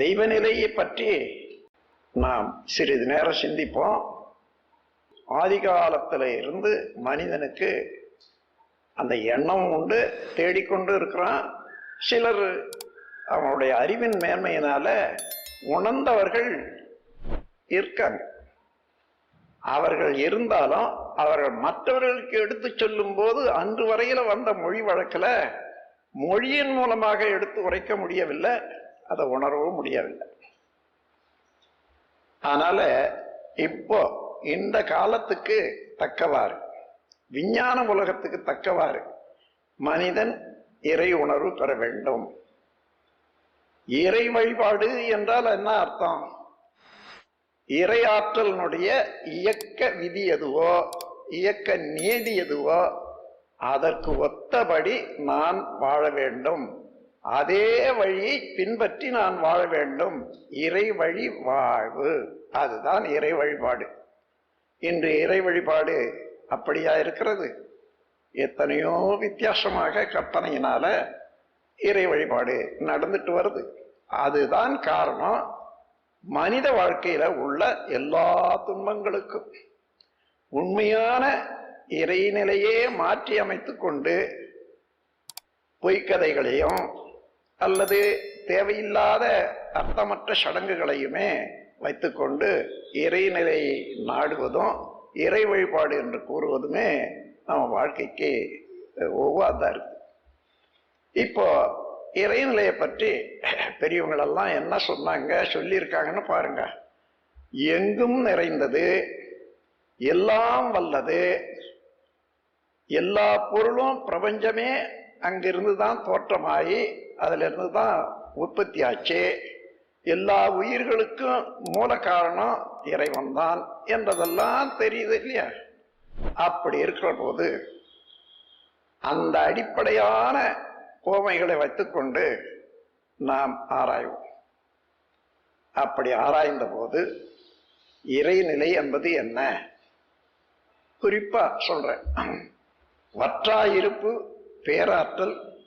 தெய்வ நிலையை பற்றி நாம் சிறிது நேரம் சிந்திப்போம். ஆதி காலத்தில் இருந்து மனிதனுக்கு அந்த எண்ணம் உண்டு தேடிக்கொண்டு இருக்கிறான். சிலர் அவனுடைய அறிவின் மேன்மையினால உணர்ந்தவர்கள் இருக்காங்க. அவர்கள் இருந்தாலும் அவர்கள் மற்றவர்களுக்கு எடுத்து சொல்லும் போது அன்று வரையில் வந்த மொழி வழக்கில் மொழியின் மூலமாக எடுத்து உரைக்க முடியவில்லை. அதை உணரவும் முடியவில்லை. அதனால இப்போ இந்த காலத்துக்கு தக்கவாறு விஞ்ஞான உலகத்துக்கு தக்கவாறு மனிதன் இறை உணர்வு பெற வேண்டும். இறை வழிபாடு என்றால் என்ன அர்த்தம்? இறையாற்றலினுடைய இயக்க விதி எதுவோ இயக்க நியதி எதுவோ அதற்கு ஒத்தபடி நான் வாழ வேண்டும். அதே வழியை பின்பற்றி நான் வாழ வேண்டும். இறை வழி வாழ்வு. அதுதான் இறை வழிபாடு. இன்று இறை வழிபாடு அப்படியா இருக்கிறது? எத்தனையோ வித்தியாசமாக கற்பனையினால இறை வழிபாடு நடந்துட்டு வருது. அதுதான் காரணம். மனித வாழ்க்கையில உள்ள எல்லா துன்பங்களுக்கும். உண்மையான இறைநிலையே மாற்றி அமைத்து கொண்டு பொய்க்கதைகளையும் அல்லது தேவையில்லாத அர்த்தமற்ற சடங்குகளையுமே வைத்துக்கொண்டு இறைநிலையை நாடுவதும் இறை வழிபாடு என்று கூறுவதுமே நம்ம வாழ்க்கைக்கு ஒவ்வாதான் இருக்கு. இப்போ இறைநிலையை பற்றி பெரியவங்களெல்லாம் என்ன சொன்னாங்க சொல்லியிருக்காங்கன்னு பாருங்க. எங்கும் நிறைந்தது எல்லாம் வல்லது எல்லா பொருளும் பிரபஞ்சமே அங்கிருந்து தான் தோற்றமாகி அதிலிருந்து தான் உற்பத்தி ஆச்சு. எல்லா உயிர்களுக்கும் மூல காரணம் இறைவன் தான் என்றதெல்லாம் தெரியுது இல்லையா? அப்படி இருக்கிற போது அந்த அடிப்படையான கோமைகளை வைத்துக்கொண்டு நாம் ஆராய்வோம். அப்படி ஆராய்ந்த போது இறைநிலை என்பது என்ன? குறிப்பா சொல்றேன். வற்றாயிருப்பு பேராற்றல்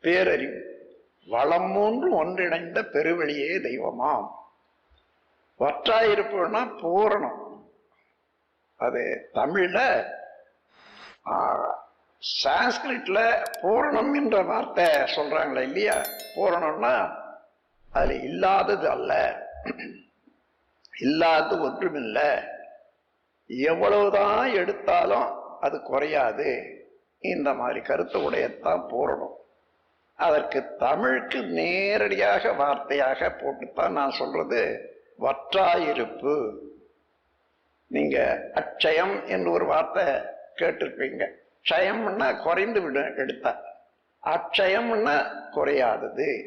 பேரறிவு. வளம் மூன்று ஒன்றிணைந்த பெருவெளியே தெய்வமாம். வற்றாயிருப்புன்னா பூரணம். அது தமிழ்ல சான்ஸ்கிரிட்ல பூரணம் என்ற வார்த்தை சொல்றாங்களே இல்லையா? பூரணம்னா அதுல இல்லாதது அல்ல. இல்லாதது ஒன்றுமில்லை. எவ்வளவுதான் எடுத்தாலும் அது குறையாது. இந்த மாதிரி கருத்து உடையத்தான் பூரணம். அதற்கு தமிழுக்கு நேரடியாக வார்த்தையாக போட்டுத்தான் நான் சொல்றது. வற்றாயிருப்பு. நீங்க அட்சயம் என்று ஒரு வார்த்தை கேட்டிருப்பீங்க. க்ஷயம்னா குறைந்து விடும் எடுத்தா. அட்சயம்னா குறையாதது.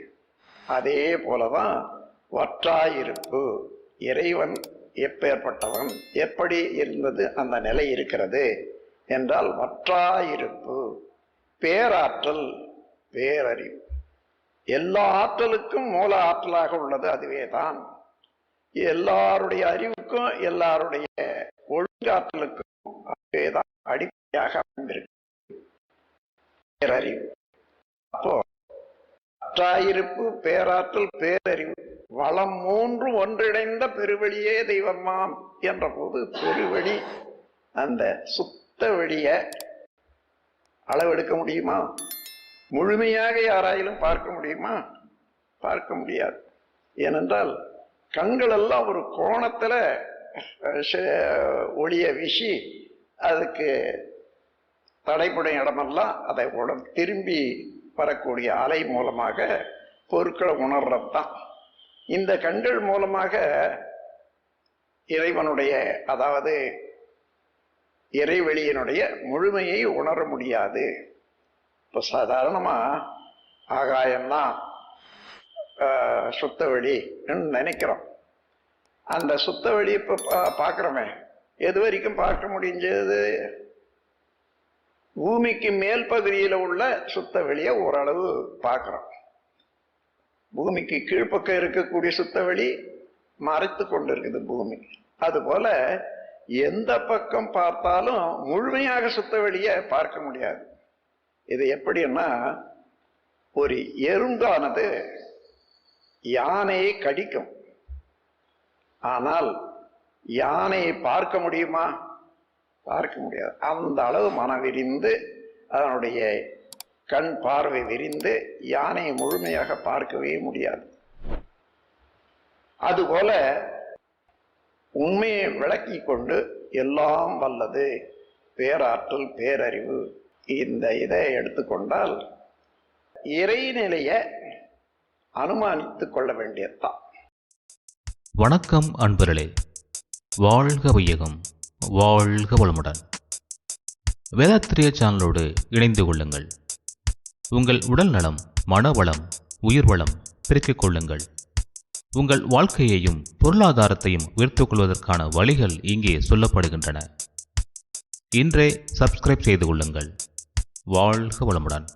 அதே போலதான் வற்றாயிருப்பு. இறைவன் எப்பேற்பட்டவன் எப்படி இருந்தது அந்த நிலை இருக்கிறது என்றால் வற்றாயிருப்பு. பேராற்றல் பேரறிவு. எல்லா ஆற்றலுக்கும் மூல ஆற்றலாக உள்ளது அதுவே தான் எல்லாருடைய அறிவுக்கும் எல்லாருடைய ஒழுங்காற்றலுக்கும் அதுவே தான் அடிப்படையாக அமைந்திருக்கு. பேரறிவு. அப்போ அற்றாயிருப்பு பேராற்றல் பேரறிவு வளம் மூன்று ஒன்றிணைந்த பெருவெளியே தெய்வமாம் என்ற போது பெருவெளி அந்த சுத்த வெளிய அளவெடுக்க முடியுமா? முழுமையாக யாராயிலும் பார்க்க முடியுமா? பார்க்க முடியாது. ஏனென்றால் கண்கள் எல்லாம் ஒரு கோணத்துல ஒளிய வீசி அதுக்கு தடைப்படும் இடமெல்லாம் அதை உடல் திரும்பி வரக்கூடிய அலை மூலமாக பொருட்களை உணர்றது தான் இந்த கண்கள் மூலமாக இறைவனுடைய அதாவது இறைவெளியினுடைய முழுமையை உணர முடியாது. இப்போ சாதாரணமா ஆகாயம்னா சுத்த வெளின்னு நினைக்கிறோம். அந்த சுத்த வெளி இப்போ பார்க்குறோமே. எது வரைக்கும் பார்க்க முடிஞ்சது? பூமிக்கு மேல் பகுதியில் உள்ள சுத்த வெளியை ஓரளவு பார்க்குறோம். பூமிக்கு கீழ்ப்பக்கம் இருக்கக்கூடிய சுத்த வெளி மறைத்து கொண்டு இருக்குது பூமி. அதுபோல எந்த பக்கம் பார்த்தாலும் முழுமையாக சுத்த வெளியை பார்க்க முடியாது. இது எப்படின்னா ஒரு எறும்பானது யானையை கடிக்கும். ஆனால் யானையை பார்க்க முடியுமா? பார்க்க முடியாது. அந்த அளவு மனம் விரிந்து அதனுடைய கண் பார்வை விரிந்து யானையை முழுமையாக பார்க்கவே முடியாது. அதுபோல உண்மையை விளக்கி கொண்டு எல்லாம் வல்லது பேராற்றல் பேரறிவு. இந்த இதை எடுத்துக்கொண்டால் இறைநிலைய அனுமானித்து கொள்ள வேண்டியதுதான். வணக்கம் அன்பர்களே. வாழ்க வையகம் வாழ்க வளமுடன். வேதாத்திரிய சேனலோடு இணைந்து கொள்ளுங்கள். உங்கள் உடல் நலம் மனவளம் உயிர் வளம் பெருக்கிக் கொள்ளுங்கள். உங்கள் வாழ்க்கையையும் பொருளாதாரத்தையும் உயர்த்துக் கொள்வதற்கான வழிகள் இங்கே சொல்லப்படுகின்றன. இன்றே சப்ஸ்கிரைப் செய்து கொள்ளுங்கள். வாழ்க வளமுடன்.